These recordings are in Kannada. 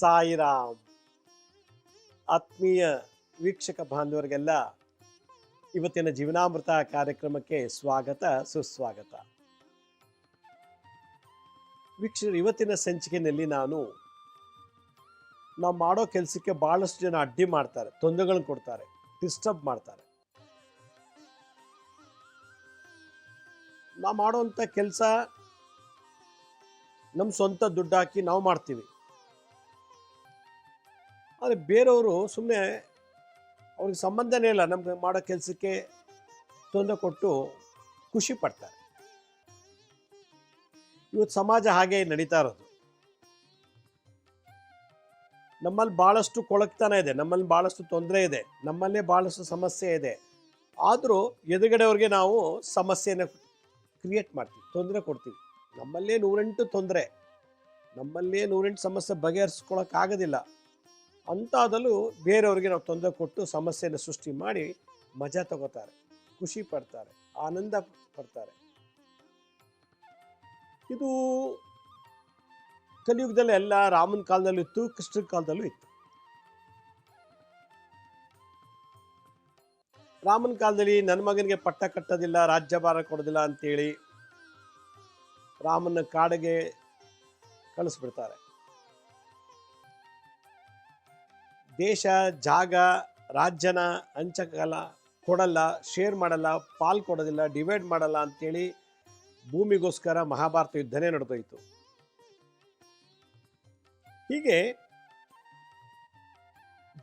ಸಾಯಿರಾಮ್. ಆತ್ಮೀಯ ವೀಕ್ಷಕ ಬಾಂಧವರಿಗೆಲ್ಲ ಇವತ್ತಿನ ಜೀವನಾಮೃತ ಕಾರ್ಯಕ್ರಮಕ್ಕೆ ಸ್ವಾಗತ, ಸುಸ್ವಾಗತ. ವೀಕ್ಷಕರು, ಇವತ್ತಿನ ಸಂಚಿಕೆಯಲ್ಲಿ ನಾನು ನಾವು ಮಾಡೋ ಕೆಲಸಕ್ಕೆ ಭಾಳಷ್ಟು ಜನ ಅಡ್ಡಿ ಮಾಡ್ತಾರೆ, ತೊಂದರೆಗಳನ್ನು ಕೊಡ್ತಾರೆ ಡಿಸ್ಟರ್ಬ್ ಮಾಡ್ತಾರೆ. ನಾವು ಮಾಡೋವಂಥ ಕೆಲಸ ನಮ್ಮ ಸ್ವಂತ ದುಡ್ಡು ಹಾಕಿ ನಾವು ಮಾಡ್ತೀವಿ. ಆದರೆ ಬೇರೆಯವರು ಸುಮ್ಮನೆ ಅವ್ರಿಗೆ ಸಂಬಂಧನೇ ಇಲ್ಲ, ನಮ್ಗೆ ಮಾಡೋ ಕೆಲಸಕ್ಕೆ ತೊಂದರೆ ಕೊಟ್ಟು ಖುಷಿ ಪಡ್ತಾರೆ. ಇವತ್ತು ಸಮಾಜ ಹಾಗೆ ನಡೀತಾ ಇರೋದು. ನಮ್ಮಲ್ಲಿ ಭಾಳಷ್ಟು ಕೊಳಕ್ತನ ಇದೆ, ನಮ್ಮಲ್ಲಿ ಭಾಳಷ್ಟು ತೊಂದರೆ ಇದೆ, ನಮ್ಮಲ್ಲೇ ಭಾಳಷ್ಟು ಸಮಸ್ಯೆ ಇದೆ. ಆದರೂ ಎದುರುಗಡೆಯವ್ರಿಗೆ ನಾವು ಸಮಸ್ಯೆನ ಕ್ರಿಯೇಟ್ ಮಾಡ್ತೀವಿ, ತೊಂದರೆ ಕೊಡ್ತೀವಿ. ನಮ್ಮಲ್ಲೇ ನೂರೆಂಟು ತೊಂದರೆ. ನಮ್ಮಲ್ಲೇ ನೂರೆಂಟು ಸಮಸ್ಯೆ ಬಗೆಹರಿಸ್ಕೊಳಕ್ಕಾಗೋದಿಲ್ಲ. ಅಂಥದ್ರಲ್ಲೂ ಬೇರೆಯವ್ರಿಗೆ ನಾವು ತೊಂದರೆ ಕೊಟ್ಟು ಸಮಸ್ಯೆಯನ್ನು ಸೃಷ್ಟಿ ಮಾಡಿ ಮಜಾ ತಗೋತಾರೆ, ಖುಷಿ ಪಡ್ತಾರೆ, ಆನಂದ ಪಡ್ತಾರೆ. ಇದು ಕಲಿಯುಗದಲ್ಲಿ ಎಲ್ಲ ರಾಮನ ಕಾಲದಲ್ಲೂ ಇತ್ತು, ಕೃಷ್ಣನ ಕಾಲದಲ್ಲೂ ಇತ್ತು. ರಾಮನ ಕಾಲದಲ್ಲಿ ನನ್ನ ಮಗನಿಗೆ ಪಟ್ಟ ಕಟ್ಟೋದಿಲ್ಲ ರಾಜ್ಯಭಾರ ಕೊಡೋದಿಲ್ಲ ಅಂತೇಳಿ ರಾಮನ ಕಾಡಿಗೆ ಕಳಿಸ್ಬಿಡ್ತಾರೆ. ದೇಶ, ಜಾಗ, ರಾಜ್ಯನ ಹಂಚಕಲ್ಲ ಕೊಡಲ್ಲ ಶೇರ್ ಮಾಡಲ್ಲ, ಪಾಲ್ ಕೊಡೋದಿಲ್ಲ ಡಿವೈಡ್ ಮಾಡಲ್ಲ ಅಂತೇಳಿ ಭೂಮಿಗೋಸ್ಕರ ಮಹಾಭಾರತ ಯುದ್ಧನೇ ನಡೆದೋಯಿತು. ಹೀಗೆ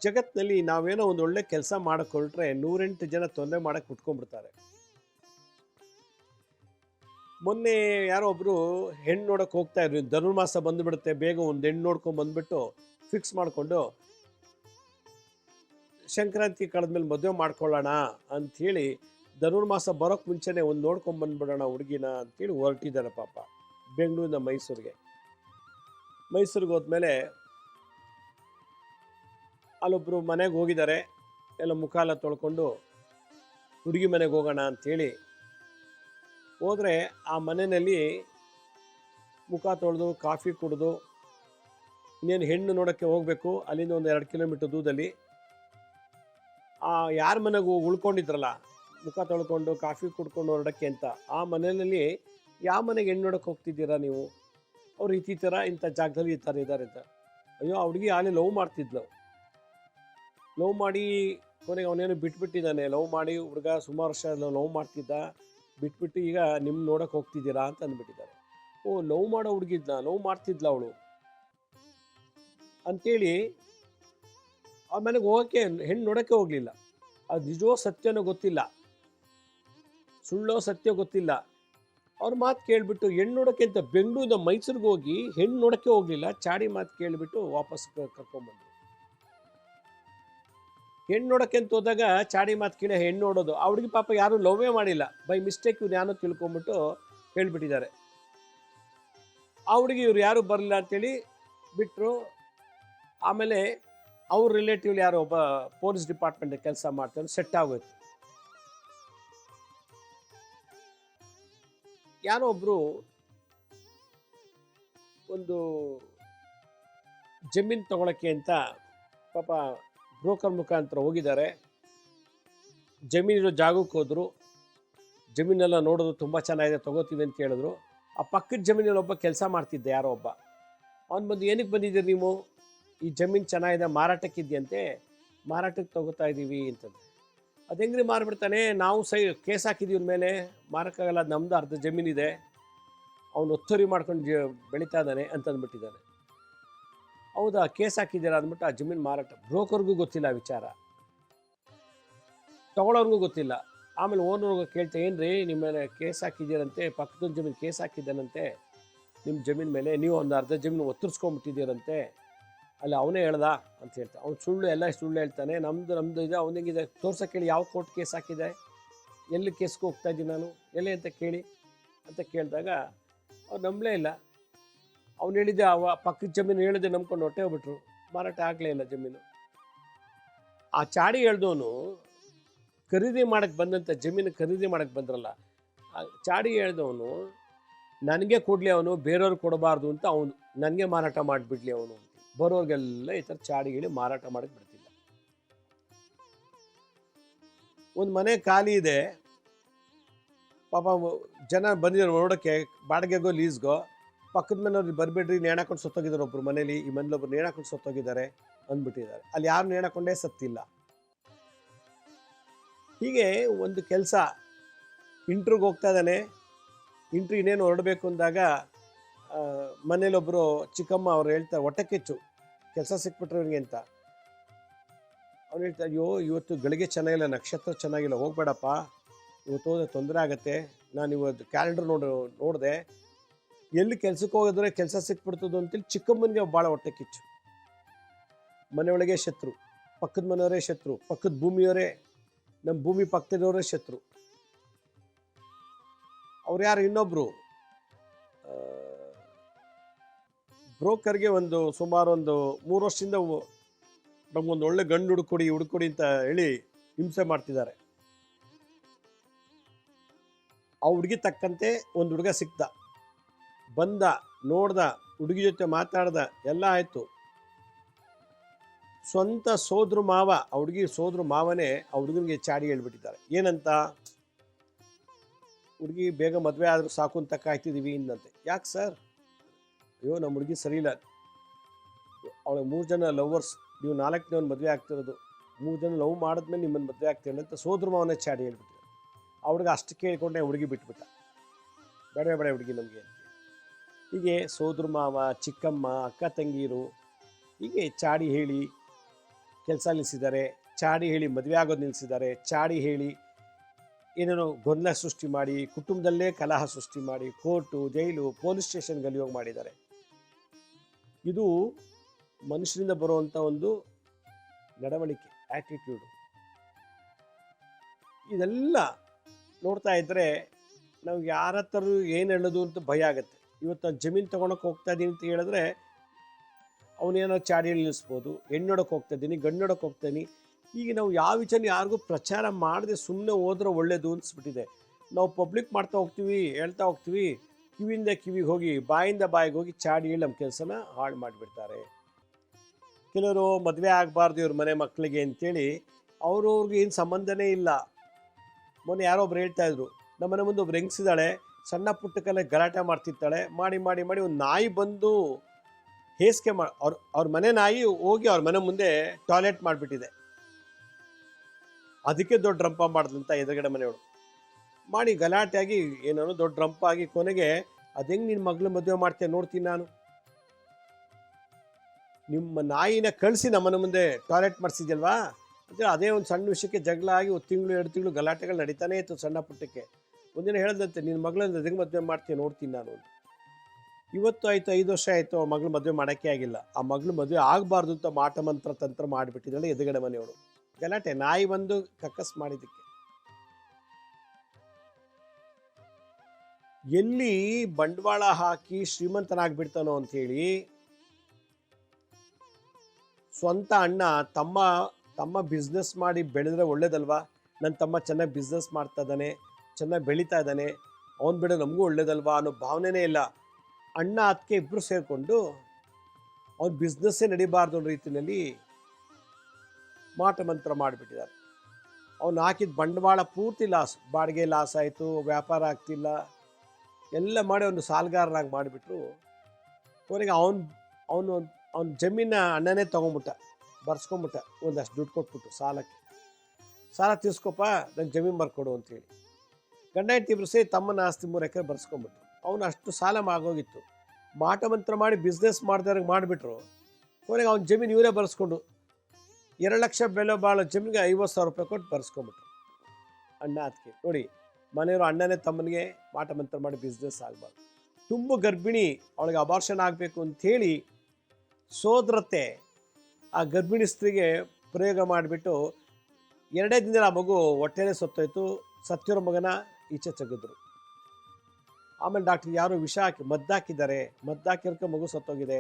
ಜಗತ್ತಿನಲ್ಲಿ ನಾವೇನೋ ಒಂದು ಒಳ್ಳೆ ಕೆಲಸ ಮಾಡಿಕೊಳ್ಟ್ರೆ ನೂರೆಂಟು ಜನ ತೊಂದರೆ ಮಾಡಕ್ಕೆ ಕುಟ್ಕೊಂಡ್ಬಿಡ್ತಾರೆ ಮೊನ್ನೆ ಯಾರೋ ಒಬ್ರು ಹೆಣ್ಣು ನೋಡಕ್ಕೆ ಹೋಗ್ತಾ ಇದ್ರು, ಧನುರ್ಮಾಸ ಬಂದ್ಬಿಡುತ್ತೆ, ಬೇಗ ಒಂದು ಹೆಣ್ಣು ನೋಡ್ಕೊಂಡು ಬಂದ್ಬಿಟ್ಟು ಫಿಕ್ಸ್ ಮಾಡಿಕೊಂಡು ಸಂಕ್ರಾಂತಿ ಕಳೆದ್ಮೇಲೆ ಮದುವೆ ಮಾಡ್ಕೊಳ್ಳೋಣ ಅಂಥೇಳಿ ಧನುರ್ಮಾಸ ಬರೋಕ್ಕೆ ಮುಂಚೆನೇ ಒಂದು ನೋಡ್ಕೊಂಬಂದ್ಬಿಡೋಣ ಹುಡುಗಿನ ಅಂತೇಳಿ ಹೊರಟಿದ್ದಾರೆ ಪಾಪ ಬೆಂಗಳೂರಿನ ಮೈಸೂರಿಗೆ. ಮೈಸೂರಿಗೆ ಹೋದ್ಮೇಲೆ ಅಲ್ಲೊಬ್ಬರು ಮನೆಗೆ ಹೋಗಿದ್ದಾರೆ, ಎಲ್ಲ ಮುಖಾಲ ತೊಳ್ಕೊಂಡು ಹುಡುಗಿ ಮನೆಗೆ ಹೋಗೋಣ ಅಂಥೇಳಿ ಹೋದರೆ ಆ ಮನೆಯಲ್ಲಿ ಮುಖ ತೊಳೆದು ಕಾಫಿ ಕುಡಿದು ಇನ್ನೇನು ಹೆಣ್ಣು ನೋಡೋಕ್ಕೆ ಹೋಗಬೇಕು, ಅಲ್ಲಿಂದ ಒಂದು ಎರಡು ಕಿಲೋಮೀಟರ್ ದೂರದಲ್ಲಿ ಆ ಯಾರ ಮನೆಗೆ ಉಳ್ಕೊಂಡಿದ್ರಲ್ಲ, ಮುಖ ತೊಳ್ಕೊಂಡು, ಕಾಫಿ ಕುಡ್ಕೊಂಡು ಹೊರಡಕ್ಕೆ ಅಂತ, ಆ ಮನೆಯಲ್ಲಿ ಯಾವ ಮನೆಗೆ ಹೆಣ್ಣು ನೋಡಕ್ಕೆ ಹೋಗ್ತಿದ್ದೀರಾ ನೀವು? ಅವ್ರು ಈ ಥರ ಇಂಥ ಜಾಗದಲ್ಲಿ ಈ ಥರ ಇದ್ದಾರೆ ಅಂತ. ಅಯ್ಯೋ, ಆ ಹುಡುಗಿ ಲವ್ ಮಾಡ್ತಿದ್ಲು. ಲವ್ ಮಾಡಿ ಕೊನೆಗೆ ಅವನೇನು ಬಿಟ್ಬಿಟ್ಟಿದ್ದಾನೆ. ಲವ್ ಮಾಡಿ ಹುಡುಗ ಸುಮಾರು ವರ್ಷ ಲವ್ ಮಾಡ್ತಿದ್ದ, ಬಿಟ್ಬಿಟ್ಟು ಈಗ ನಿಮ್ಮ ನೋಡಕ್ಕೆ ಹೋಗ್ತಿದ್ದೀರಾ ಅಂತ ಅಂದ್ಬಿಟ್ಟಿದ್ದಾರೆ. ಓ, ಲವ್ ಮಾಡೋ ಹುಡುಗಿದ್ನ, ಲವ್ ಮಾಡ್ತಿದ್ಲ ಅವಳು. ಅಂತೇಳಿ ಆ ಮನೆಗೆ ಹೋಗೋಕ್ಕೆ ಹೆಣ್ಣು ನೋಡೋಕ್ಕೆ ಹೋಗಲಿಲ್ಲ. ಅದು ನಿಜವೋ ಸತ್ಯನೋ ಗೊತ್ತಿಲ್ಲ. ಸುಳ್ಳೋ ಸತ್ಯ ಗೊತ್ತಿಲ್ಲ. ಅವ್ರ ಮಾತು ಕೇಳಿಬಿಟ್ಟು ಹೆಣ್ಣು ನೋಡೋಕ್ಕೆ ಅಂತ ಬೆಂಗಳೂರಿಂದ ಮೈಸೂರಿಗೆ ಹೋಗಿ ಹೆಣ್ಣು ನೋಡೋಕ್ಕೆ ಹೋಗಲಿಲ್ಲ, ಚಾಡಿ ಮಾತು ಕೇಳಿಬಿಟ್ಟು ವಾಪಸ್ ಕರ್ಕೊಂಡ್ಬಂದ್ರು ಹೆಣ್ಣು ನೋಡೋಕ್ಕೆ ಅಂತ ಹೋದಾಗ ಚಾಡಿ ಮಾತು ಕೇಳಿ ಹೆಣ್ಣು ನೋಡೋದು. ಆ ಹುಡುಗಿ ಪಾಪ ಯಾರೂ ಲವ್ವೇ ಮಾಡಿಲ್ಲ. ಬೈ ಮಿಸ್ಟೇಕ್ ಇವ್ರು ಯಾರೋ ತಿಳ್ಕೊಂಬಿಟ್ಟು ಹೇಳ್ಬಿಟ್ಟಿದ್ದಾರೆ. ಆ ಹುಡುಗಿ ಇವ್ರು ಯಾರು ಬರಲಿಲ್ಲ ಅಂತೇಳಿ ಬಿಟ್ಟರು ಆಮೇಲೆ ಅವ್ರ ರಿಲೇಟಿವ್ ಯಾರೋ ಒಬ್ಬ ಪೊಲೀಸ್ ಡಿಪಾರ್ಟ್ಮೆಂಟ್ ಕೆಲಸ ಮಾಡ್ತಾರೆ ಸೆಟ್ ಆಗೋಯ್ತು. ಯಾರೋ ಒಬ್ರು ಒಂದು ಜಮೀನ್ ತಗೊಳಕ್ಕೆ ಅಂತ ಪಾಪ ಬ್ರೋಕರ್ ಮುಖಾಂತರ ಹೋಗಿದ್ದಾರೆ. ಜಮೀನಿರೋ ಜಾಗಕ್ಕೆ ಹೋದ್ರು. ಜಮೀನೆಲ್ಲ ನೋಡೋದು ತುಂಬ ಚೆನ್ನಾಗಿದೆ, ತಗೋತೀವಿ ಅಂತ ಕೇಳಿದ್ರು ಆ ಪಕ್ಕದ ಜಮೀನಲ್ಲಿ ಒಬ್ಬ ಕೆಲಸ ಮಾಡ್ತಿದ್ದೆ ಯಾರೋ ಒಬ್ಬ. ಅವ್ನು ಬಂದು ಏನಕ್ಕೆ ಬಂದಿದ್ದೀರಿ ನೀವು? ಈ ಜಮೀನು ಚೆನ್ನಾಗಿದೆ, ಮಾರಾಟಕ್ಕಿದೆಯಂತೆ, ಮಾರಾಟಕ್ಕೆ ತಗೋತಾ ಇದ್ದೀವಿ ಅಂತಂದು ಅದು ಹೆಂಗ್ರಿ ಮಾರಿಬಿಡ್ತಾನೆ? ನಾವು ಸೈ, ಕೇಸ್ ಹಾಕಿದ್ದೀವಿ ಮೇಲೆ ಮಾರಕ್ಕಾಗಲ್ಲ ನಮ್ಮದು ಅರ್ಧ ಜಮೀನಿದೆ ಅವನು ಒತ್ತುವರಿ ಮಾಡ್ಕೊಂಡು ಜ, ಬೆಳೀತಾ ಇದ್ದಾನೆ ಅಂತ ಹೌದಾ, ಕೇಸ್ ಹಾಕಿದ್ದೀರಾ ಅಂದ್ಬಿಟ್ಟು ಆ ಜಮೀನು ಮಾರಾಟ, ಬ್ರೋಕರ್ಗೂ ಗೊತ್ತಿಲ್ಲ ವಿಚಾರ. ತಗೊಳ್ಳೋರ್ಗೂ ಗೊತ್ತಿಲ್ಲ. ಆಮೇಲೆ ಓನರ್ಗೆ ಕೇಳ್ತಾ, ಏನ್ರಿ ನಿಮ್ಮ ಮೇಲೆ ಕೇಸ್ ಹಾಕಿದ್ದೀರಂತೆ ಪಕ್ಕದ ಜಮೀನು ಕೇಸ್ ಹಾಕಿದ್ದಾನಂತೆ ನಿಮ್ಮ ಜಮೀನು ಮೇಲೆ ನೀವು ಒಂದು ಅರ್ಧ ಜಮೀನು ಒತ್ತರಿಸ್ಕೊಂಬಿಟ್ಟಿದ್ದೀರಂತೆ ಅಲ್ಲಿ ಅವನೇ ಹೇಳ್ದ ಅಂತ ಹೇಳ್ತಾ. ಅವ್ನು ಸುಳ್ಳು ಎಲ್ಲ ಸುಳ್ಳು ಹೇಳ್ತಾನೆ. ನಮ್ಮದು ನಮ್ಮದು ಇದೆ ಅವನಿಗಿದೆ ತೋರ್ಸಕ್ಕೆ ಹೇಳಿ ಯಾವ ಕೋರ್ಟ್ ಕೇಸ್ ಹಾಕಿದೆ? ಎಲ್ಲಿ ಕೇಸ್ಗೆ ಹೋಗ್ತಾ ಇದ್ದೀನಿ ನಾನು? ಎಲ್ಲಿ ಅಂತ ಕೇಳಿ ಅಂತ ಕೇಳಿದಾಗ ಅವ್ರು ನಂಬಲೇ ಇಲ್ಲ. ಅವ್ನು ಹೇಳಿದ್ದೆ, ಅವ ಪಕ್ಕದ ಜಮೀನು ಹೇಳಿದೆ ನಂಬ್ಕೊಂಡು ಹೊಟ್ಟೆ ಹೋಗ್ಬಿಟ್ರು. ಮಾರಾಟ ಆಗಲೇ ಇಲ್ಲ ಜಮೀನು. ಆ ಚಾಡಿ ಹೇಳ್ದವನು ಖರೀದಿ ಮಾಡಕ್ಕೆ ಬಂದಂಥ ಜಮೀನು ಖರೀದಿ ಮಾಡಕ್ಕೆ ಬಂದ್ರಲ್ಲ, ಆ ಚಾಡಿ ಹೇಳ್ದವನು, ನನಗೆ ಕೊಡಲಿ ಅವನು ಬೇರೆಯವ್ರಿಗೆ ಕೊಡಬಾರ್ದು ಅಂತ ಅವನು, ನನಗೆ ಮಾರಾಟ ಮಾಡಿಬಿಡ್ಲಿ ಅವನು ಬರೋರ್ಗೆಲ್ಲ ಈ ಥರ ಚಾಡಿಗಿಳಿ ಮಾರಾಟ ಮಾಡಕ್ಕೆ ಬಿಡ್ತಿಲ್ಲ ಒಂದು ಮನೆ ಖಾಲಿ ಇದೆ. ಪಾಪ ಜನ ಬಂದಿದ್ದಾರೆ ನೋಡೋಕ್ಕೆ ಬಾಡಿಗೆಗೋ, ಲೀಸ್ಗೋ, ಪಕ್ಕದ ಮನೆಯವ್ರು ಬರಬೇಡ್ರಿ ನೇಣಾಕೊಂಡು ಸತ್ತೋಗಿದ್ದಾರೆ ಒಬ್ರು ಮನೇಲಿ, ಈ ಮನೇಲಿ ಒಬ್ರು ನೇಣಾಕೊಂಡು ಸತ್ತೋಗಿದ್ದಾರೆ ಅಂದ್ಬಿಟ್ಟಿದ್ದಾರೆ. ಅಲ್ಲಿ ಯಾರು ನೇಣಾಕೊಂಡೇ ಸತ್ತಿಲ್ಲ. ಹೀಗೆ ಒಂದು ಕೆಲಸ, ಇಂಟ್ರಿಗೆ ಹೋಗ್ತಾ ಇದ್ದಾನೆ. ಇಂಟ್ರಿ ಇನ್ನೇನು ಹೊರಡಬೇಕು ಅಂದಾಗ ಆ, ಒಬ್ಬರು ಚಿಕ್ಕಮ್ಮ ಅವ್ರು ಹೇಳ್ತಾರೆ ಹೊಟ್ಟೆ ಕಿಚ್ಚು ಕೆಲಸ ಸಿಕ್ಬಿಟ್ರೆ ಅವ್ರಿಗೆ ಅಂತ. ಅವ್ರು ಹೇಳ್ತಾರೆ ಅಯ್ಯೋ ಇವತ್ತು ಗಳಿಗೆ ಚೆನ್ನಾಗಿಲ್ಲ ನಕ್ಷತ್ರ ಚೆನ್ನಾಗಿಲ್ಲ ಹೋಗ್ಬೇಡಪ್ಪ. ಇವತ್ತು ಹೋದ್ರೆ ತೊಂದರೆ ಆಗುತ್ತೆ. ನಾನು ಇವತ್ತು ಕ್ಯಾಲೆಂಡರ್ ನೋಡಿ ನೋಡಿದೆ. ಎಲ್ಲಿ ಕೆಲ್ಸಕ್ಕೆ ಹೋಗಿದ್ರೆ ಕೆಲಸ ಸಿಕ್ಬಿಡ್ತದೋ ಅಂತೇಳಿ ಚಿಕ್ಕಮ್ಮನಿಗೆ ಭಾಳ ಹೊಟ್ಟೆ ಕಿಚ್ಚು. ಮನೆಯೊಳಗೆ ಶತ್ರು ಪಕ್ಕದ ಮನೆಯವರೇ ಶತ್ರು ಪಕ್ಕದ ಭೂಮಿಯವರೇ ನಮ್ಮ ಭೂಮಿ ಪಕ್ಕದವರೇ ಶತ್ರು. ಅವ್ರು ಯಾರು? ಇನ್ನೊಬ್ರು. ಬ್ರೋಕರ್ಗೆ ಒಂದು ಸುಮಾರು ಒಂದು ಮೂರು ವರ್ಷದಿಂದ ನಮಗೊಂದು ಒಳ್ಳೆ ಗಂಡು ಹುಡುಕೊಡಿ ಹುಡುಕೊಡಿ ಅಂತ ಹೇಳಿ ಹಿಂಸೆ ಮಾಡ್ತಿದ್ದಾರೆ. ಆ ಹುಡುಗಿ ತಕ್ಕಂತೆ ಒಂದು ಹುಡುಗ ಸಿಕ್ತ. ಬಂದ, ನೋಡ್ದ, ಹುಡುಗಿ ಜೊತೆ ಮಾತಾಡ್ದ, ಎಲ್ಲ ಆಯಿತು. ಸ್ವಂತ ಸೋದ್ರ ಮಾವ, ಆ ಹುಡುಗಿ ಸೋದ್ರ ಮಾವನೇ ಆ ಹುಡುಗನಿಗೆ ಚಾಡಿ ಹೇಳ್ಬಿಟ್ಟಿದ್ದಾರೆ. ಏನಂತ? ಹುಡುಗಿ ಬೇಗ ಮದುವೆ ಆದರೂ ಸಾಕು ಅಂತ ಕಾಯ್ತಿದ್ದೀವಿ ಇನ್ನಂತೆ. ಯಾಕೆ ಸರ್? ಅಯ್ಯೋ ನಮ್ಮ ಹುಡುಗಿ ಸರಿ ಇಲ್ಲ. ಅವಳ ಮೂರು ಜನ ಲವರ್ಸ್ ನೀವು ನಾಲ್ಕನೇ ಒಂದು ಮದುವೆ ಆಗ್ತಿರೋದು. ಮೂರು ಜನ ಲವ್ ಮಾಡಿದ್ಮೇಲೆ ನಿಮ್ಮನ್ನು ಮದುವೆ ಆಗ್ತೀನಿ ಅಂತ ಸೋದ್ರ ಮಾವನ ಚಾಡಿ ಹೇಳ್ಬಿಟ್ಟು ಹುಡುಗ ಅಷ್ಟು ಕೇಳಿಕೊಂಡೆ, ಹುಡುಗಿ ಬಿಟ್ಬಿಟ್ಟ. ಬೇಡ ಬೇಡ ಹುಡುಗಿ ನಮಗೆ ಹೀಗೆ ಸೋದ್ರ ಮಾವ, ಚಿಕ್ಕಮ್ಮ, ಅಕ್ಕ ತಂಗೀರು ಹೀಗೆ ಚಾಡಿ ಹೇಳಿ ಕೆಲಸ ನಿಲ್ಲಿಸಿದ್ದಾರೆ ಚಾಡಿ ಹೇಳಿ ಮದುವೆ ಆಗೋದು ನಿಲ್ಲಿಸಿದ್ದಾರೆ ಚಾಡಿ ಹೇಳಿ ಏನೇನೋ ಗೊಂದಲ ಸೃಷ್ಟಿ ಮಾಡಿ, ಕುಟುಂಬದಲ್ಲೇ ಕಲಹ ಸೃಷ್ಟಿ ಮಾಡಿ, ಕೋರ್ಟು, ಜೈಲು, ಪೊಲೀಸ್ ಸ್ಟೇಷನ್ ಹೋಗಿ ಮಾಡಿದ್ದಾರೆ. ಇದು ಮನುಷ್ಯರಿಂದ ಬರುವಂಥ ಒಂದು ನಡವಳಿಕೆ ಆ್ಯಟಿಟ್ಯೂಡು ಇದೆಲ್ಲ ನೋಡ್ತಾ ಇದ್ದರೆ ನಾವು ಯಾರ ಹತ್ರ ಏನು ಹೇಳೋದು ಅಂತ ಭಯ ಆಗುತ್ತೆ. ಇವತ್ತು ನಾನು ಜಮೀನು ತೊಗೊಳಕ್ಕೆ ಹೋಗ್ತಾ ಇದ್ದೀನಿ ಅಂತ ಹೇಳಿದ್ರೆ ಅವನೇನೋ ಚಾಡಿ ನಿಲ್ಲಿಸ್ಬೋದು ಹೆಣ್ಣೊಡಕ್ಕೆ ಹೋಗ್ತಾ ಇದ್ದೀನಿ ಗಂಡೊಡಕ್ಕೆ ಹೋಗ್ತೀನಿ ಈಗ ನಾವು ಯಾವ ವಿಚಾರ ಯಾರಿಗೂ ಪ್ರಚಾರ ಮಾಡದೆ ಸುಮ್ಮನೆ ಹೋದ್ರೆ ಒಳ್ಳೇದು ಅನಿಸ್ಬಿಟ್ಟಿದೆ. ನಾವು ಪಬ್ಲಿಕ್ ಮಾಡ್ತಾ ಹೋಗ್ತೀವಿ, ಹೇಳ್ತಾ ಹೋಗ್ತೀವಿ. ಕಿವಿಯಿಂದ ಕಿವಿಗೆ ಹೋಗಿ, ಬಾಯಿಂದ ಬಾಯಿಗೆ ಹೋಗಿ ಚಾಡಿ ನಮ್ಮ ಕೆಲಸನ ಹಾಳು ಮಾಡಿಬಿಡ್ತಾರೆ. ಕೆಲವರು ಮದುವೆ ಆಗಬಾರ್ದು ಇವ್ರ ಮನೆ ಮಕ್ಕಳಿಗೆ ಅಂತೇಳಿ ಅವ್ರವ್ರಿಗೆ ಏನು ಸಂಬಂಧನೇ ಇಲ್ಲ. ಮೊನ್ನೆ ಯಾರೋ ಒಬ್ರು ಹೇಳ್ತಾ ಇದ್ರು, ನಮ್ಮ ಮನೆ ಮುಂದೆ ಒಬ್ರು ಹೆಂಗ್ಸಿದ್ದಾಳೆ, ಸಣ್ಣ ಪುಟ್ಟಕ್ಕೆಲ್ಲ ಗಲಾಟೆ ಮಾಡ್ತಿರ್ತಾಳೆ, ಮಾಡಿ ಮಾಡಿ ಮಾಡಿ ಒಂದು ನಾಯಿ ಬಂದು ಹೇಸಿಗೆ ಮಾಡಿ ಅವ್ರ ಅವ್ರ ಮನೆ ನಾಯಿ ಹೋಗಿ ಅವ್ರ ಮನೆ ಮುಂದೆ ಟಾಯ್ಲೆಟ್ ಮಾಡಿಬಿಟ್ಟಿದೆ. ಅದಕ್ಕೆ ದೊಡ್ಡ ರಂಪ ಮಾಡಿದಂಥ ಎದುರುಗಡೆ ಮನೆಯವರು ಮಾಡಿ ಗಲಾಟೆ ಆಗಿ ಏನೋ ದೊಡ್ಡ ರಂಪ ಆಗಿ ಕೊನೆಗೆ ಅದು ಹೆಂಗೆ ನಿನ್ನ ಮಗಳು ಮದುವೆ ಮಾಡ್ತೇನೆ ನೋಡ್ತೀನಿ ನಾನು. ನಿಮ್ಮ ನಾಯಿನ ಕಳಿಸಿ ನಮ್ಮನ ಮುಂದೆ ಟಾಯ್ಲೆಟ್ ಮಾಡಿಸಿದ್ಯಲ್ವಾ? ಅಂದರೆ ಅದೇ ಒಂದು ಸಣ್ಣ ವಿಷಯಕ್ಕೆ ಜಗಳ ಆಗಿ ಒಂದು ತಿಂಗಳು, ಎರಡು ತಿಂಗಳು ಗಲಾಟೆಗಳು ನಡೀತಾನೆ ಇತ್ತು ಸಣ್ಣ ಪುಟ್ಟಕ್ಕೆ. ಒಂದಿನ ಹೇಳ್ದಂತೆ ನಿನ್ನ ಮಗಳನ್ನ ಹೆಂಗೆ ಮದುವೆ ಮಾಡ್ತೀನಿ ನೋಡ್ತೀನಿ ನಾನು. ಇವತ್ತು ಆಯಿತು, ಐದು ವರ್ಷ ಆಯಿತು, ಆ ಮಗಳು ಮದುವೆ ಮಾಡೋಕ್ಕೆ ಆಗಿಲ್ಲ. ಆ ಮಗಳು ಮದುವೆ ಆಗಬಾರ್ದು ಅಂತ ಮಾಟ, ಮಂತ್ರ, ತಂತ್ರ ಮಾಡಿಬಿಟ್ಟಿದ್ದಾಳೆ ಎದುಗಡೆ ಮನೆಯವಳು. ಗಲಾಟೆ, ನಾಯಿ ಬಂದು ಕಕ್ಕಸ್ ಮಾಡಿದ್ದಕ್ಕೆ. ಎಲ್ಲಿ ಬಂಡವಾಳ ಹಾಕಿ ಶ್ರೀಮಂತನಾಗ್ಬಿಡ್ತಾನೋ ಅಂಥೇಳಿ ಸ್ವಂತ ಅಣ್ಣ ತಮ್ಮ ತಮ್ಮ ಬಿಸ್ನೆಸ್ ಮಾಡಿ ಬೆಳೆದ್ರೆ ಒಳ್ಳೇದಲ್ವಾ? ನನ್ನ ತಮ್ಮ ಚೆನ್ನಾಗಿ ಬಿಸ್ನೆಸ್ ಮಾಡ್ತಾ ಇದ್ದಾನೆ, ಚೆನ್ನಾಗಿ ಬೆಳೀತಾ ಇದ್ದಾನೆ, ಅವನು ಬಿಡ ನಮಗೂ ಒಳ್ಳೇದಲ್ವಾ ಅನ್ನೋ ಭಾವನೆನೇ ಇಲ್ಲ. ಅಣ್ಣ ಅದಕ್ಕೆ ಇಬ್ಬರು ಸೇರಿಕೊಂಡು ಅವ್ನ ಬಿಸ್ನೆಸ್ಸೇ ನಡಿಬಾರ್ದು ಅನ್ನೋ ರೀತಿಯಲ್ಲಿ ಮಾಟ ಮಂತ್ರ ಮಾಡಿಬಿಟ್ಟಿದ್ದಾರೆ. ಅವ್ನು ಹಾಕಿದ ಬಂಡವಾಳ ಪೂರ್ತಿ ಲಾಸ್ ಬಾಡಿಗೆ ಲಾಸ್ ಆಯಿತು, ವ್ಯಾಪಾರ ಆಗ್ತಿಲ್ಲ. ಎಲ್ಲ ಮಾಡಿ ಒಂದು ಸಾಲಗಾರನಾಗಿ ಮಾಡಿಬಿಟ್ರು. ಕೊನೆಗೆ ಅವನು ಅವನು, ಅವ್ನ ಜಮೀನ ಅಣ್ಣನೇ ತೊಗೊಂಬಿಟ್ಟ, ಬರ್ಸ್ಕೊಂಬಿಟ್ಟ, ಒಂದಷ್ಟು ದುಡ್ಡು ಕೊಟ್ಬಿಟ್ಟು ಸಾಲಕ್ಕೆ. ಸಾಲ ತೀರ್ಸ್ಕೊಪ್ಪ, ನಂಗೆ ಜಮೀನು ಬರ್ಕೊಡು ಅಂತೇಳಿ. ಗಂಡ ಹೆಂಡತಿ ಸೇರಿ ತಮ್ಮನ ಆಸ್ತಿ ಮೂರು ಎಕರೆ ಬರ್ಸ್ಕೊಂಬಿಟ್ರು. ಅವನು ಅಷ್ಟು ಸಾಲ ಆಗೋಗಿತ್ತು ಮಾಟ ಮಂತ್ರ ಮಾಡಿ ಬಿಸ್ನೆಸ್ ಮಾಡ್ದವ್ರಿಗೆ ಮಾಡಿಬಿಟ್ರು. ಕೊನೆಗೆ ಅವ್ನ ಜಮೀನು ಇವರೇ ಬರ್ಸ್ಕೊಂಡು ಎರಡು ಲಕ್ಷ ಬೆಲೆ ಬಾಳೋ ಜಮೀನಿಗೆ ಐವತ್ತು ಸಾವಿರ ರೂಪಾಯಿ ಕೊಟ್ಟು ಬರ್ಸ್ಕೊಂಬಿಟ್ರು. ಅಣ್ಣ ಅದಕ್ಕೆ ನೋಡಿ ಮನೆಯವರು ಅಣ್ಣನೇ ತಮ್ಮನಿಗೆ ಮಾಟ ಮಂತ್ರ ಮಾಡಿ ಬಿಸ್ನೆಸ್ ಆಗಬಾರ್ದು. ತುಂಬ ಗರ್ಭಿಣಿ, ಅವಳಿಗೆ ಅಬಾರ್ಷನ್ ಆಗಬೇಕು ಅಂಥೇಳಿ ಸೋದ್ರತೆ ಆ ಗರ್ಭಿಣಿ ಸ್ತ್ರೀಗೆ ಪ್ರಯೋಗ ಮಾಡಿಬಿಟ್ಟು ಎರಡೇ ದಿನದಲ್ಲಿ ಆ ಮಗು ಹೊಟ್ಟೆನೇ ಸತ್ತೋಯ್ತು, ಸತ್ತಿರೋ ಮಗನ ಈಚೆ ತೆಗೆದ್ರು. ಆಮೇಲೆ ಡಾಕ್ಟರ್ ಯಾರು ವಿಷ ಹಾಕಿ ಮದ್ದಾಕಿದ್ದಾರೆ ಮದ್ದಾಕಿರೋಕೆ ಮಗು ಸತ್ತೋಗಿದೆ